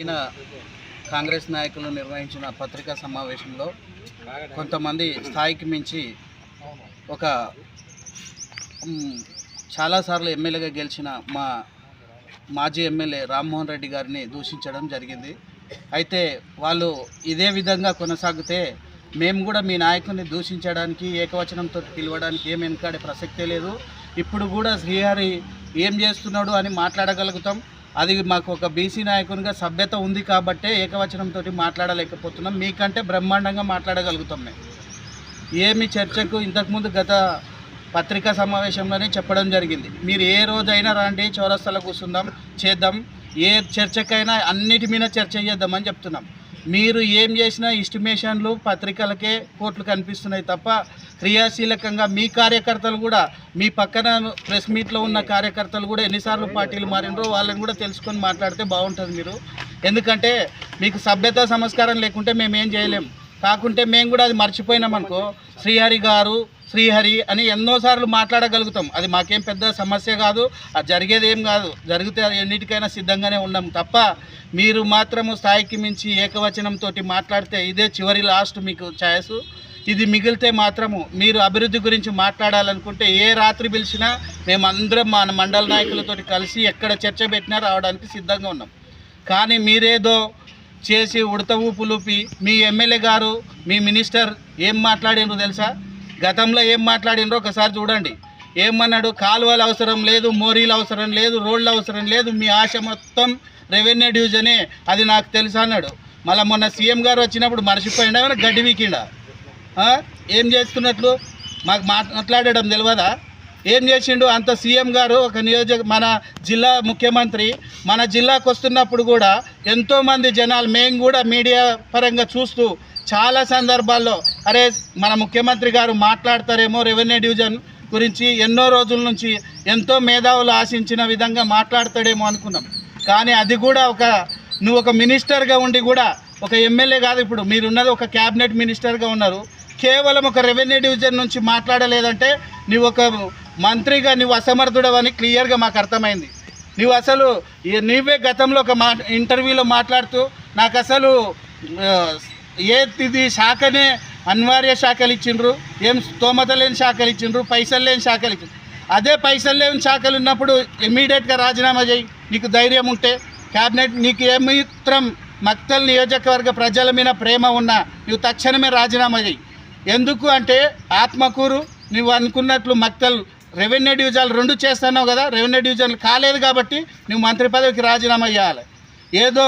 ఈయన కాంగ్రెస్ నాయకులు నిర్వహించిన పత్రికా సమావేశంలో కొంతమంది స్థాయికి మించి ఒక చాలాసార్లు ఎమ్మెల్యేగా గెలిచిన మా మాజీ ఎమ్మెల్యే రామ్మోహన్ రెడ్డి గారిని దూషించడం జరిగింది. అయితే వాళ్ళు ఇదే విధంగా కొనసాగితే మేము కూడా మీ నాయకుడిని దూషించడానికి ఏకవచనంతో పిలవడానికి ఏం వెనకాడే ప్రసక్తే లేదు. ఇప్పుడు కూడా శ్రీహరి ఏం చేస్తున్నాడు అని మాట్లాడగలుగుతాం. అది మాకు ఒక బీసీ నాయకునిగా సభ్యత ఉంది కాబట్టే ఏకవచనంతో మాట్లాడలేకపోతున్నాం. మీకంటే బ్రహ్మాండంగా మాట్లాడగలుగుతాం మేము. ఏమి చర్చకు ఇంతకుముందు గత పత్రికా సమావేశంలోనే చెప్పడం జరిగింది. మీరు ఏ రోజైనా రండి చౌరస్తాలో కూర్చుందాం చేద్దాం. ఏ చర్చకైనా అన్నిటి మీద చర్చ చేద్దామని చెప్తున్నాం. మీరు ఏం చేసినా ఇస్టిమేషన్లు పత్రికలకే కోట్లు కనిపిస్తున్నాయి తప్ప క్రియాశీలకంగా మీ కార్యకర్తలు కూడా మీ పక్కన ప్రెస్ మీట్లో ఉన్న కార్యకర్తలు కూడా ఎన్నిసార్లు పార్టీలు మారినరో వాళ్ళని కూడా తెలుసుకొని మాట్లాడితే బాగుంటుంది మీరు. ఎందుకంటే మీకు సభ్యత సంస్కారం లేకుంటే మేము ఏం చేయలేం. కాకుంటే మేము కూడా అది మర్చిపోయినాం అనుకో శ్రీహరి గారు శ్రీహరి అని ఎన్నోసార్లు మాట్లాడగలుగుతాం. అది మాకేం పెద్ద సమస్య కాదు. అది జరిగేది ఏం కాదు. జరిగితే ఎన్నిటికైనా సిద్ధంగానే ఉన్నాం తప్ప మీరు మాత్రము స్థాయికి మించి ఏకవచనంతో మాట్లాడితే ఇదే చివరి లాస్ట్ మీకు ఛాయస్. ఇది మిగిలితే మాత్రము మీరు అభివృద్ధి గురించి మాట్లాడాలనుకుంటే ఏ రాత్రి పిలిచినా మేమందరం మన మండల నాయకులతో కలిసి ఎక్కడ చర్చ పెట్టినా రావడానికి సిద్ధంగా ఉన్నాం. కానీ మీరేదో చేసి ఉడత ఊపులూపి మీ ఎమ్మెల్యే గారు మీ మినిస్టర్ ఏం మాట్లాడినరు తెలుసా? గతంలో ఏం మాట్లాడినరో ఒకసారి చూడండి. ఏమన్నాడు? కాలువలు అవసరం లేదు మోరీలు అవసరం లేదు రోడ్లు అవసరం లేదు మీ ఆశ మొత్తం రెవెన్యూ డివిజనే అది నాకు తెలుసు అన్నాడు. మళ్ళీ మొన్న సీఎం గారు వచ్చినప్పుడు మర్చిపోయిండా? గడ్డి వీకిండా ఏం చేస్తున్నట్లు? మాకు మాట్లాడడం తెలియదా? ఏం చేసిండు? అంత సీఎం గారు ఒక నియోజక మన జిల్లా ముఖ్యమంత్రి మన జిల్లాకు వస్తున్నప్పుడు కూడా ఎంతోమంది జనాలు మేము కూడా మీడియా పరంగా చూస్తూ చాలా సందర్భాల్లో అరే మన ముఖ్యమంత్రి గారు మాట్లాడతారేమో రెవెన్యూ డివిజన్ గురించి ఎన్నో రోజుల నుంచి ఎంతో మేధావులు ఆశించిన విధంగా మాట్లాడతాడేమో అనుకున్నాం. కానీ అది కూడా ఒక నువ్వు ఒక మినిస్టర్గా ఉండి కూడా ఒక ఎమ్మెల్యే కాదు ఇప్పుడు మీరున్నది ఒక క్యాబినెట్ మినిస్టర్గా ఉన్నారు. కేవలం ఒక రెవెన్యూ డివిజన్ నుంచి మాట్లాడలేదంటే నువ్వు ఒక మంత్రిగా నువ్వు అసమర్థుడవని క్లియర్గా మాకు అర్థమైంది. నువ్వు అసలు నీవే నువ్వే గతంలో ఒక మా ఇంటర్వ్యూలో మాట్లాడుతూ నాకు అసలు ఏ ఇది శాఖనే అనివార్య శాఖలు ఇచ్చిండ్రు ఏం స్తోమత లేని శాఖలు ఇచ్చిండ్రు పైసలు లేని శాఖలు ఇచ్చిండ్రు. అదే పైసలు లేని శాఖలు ఉన్నప్పుడు ఇమ్మీడియట్గా రాజీనామా చేయి నీకు ధైర్యం ఉంటే. క్యాబినెట్ నీకు ఏమిత్రం మక్తల్ నియోజకవర్గ ప్రజల మీద ప్రేమ ఉన్నా నువ్వు తక్షణమే రాజీనామా చేయి. ఎందుకు అంటే ఆత్మకూరు నువ్వు అనుకున్నట్లు మక్తల్ రెవెన్యూ డివిజన్లు రెండు చేస్తున్నావు కదా రెవెన్యూ డివిజన్లు కాలేదు కాబట్టి నువ్వు మంత్రి పదవికి రాజీనామా చేయాలి. ఏదో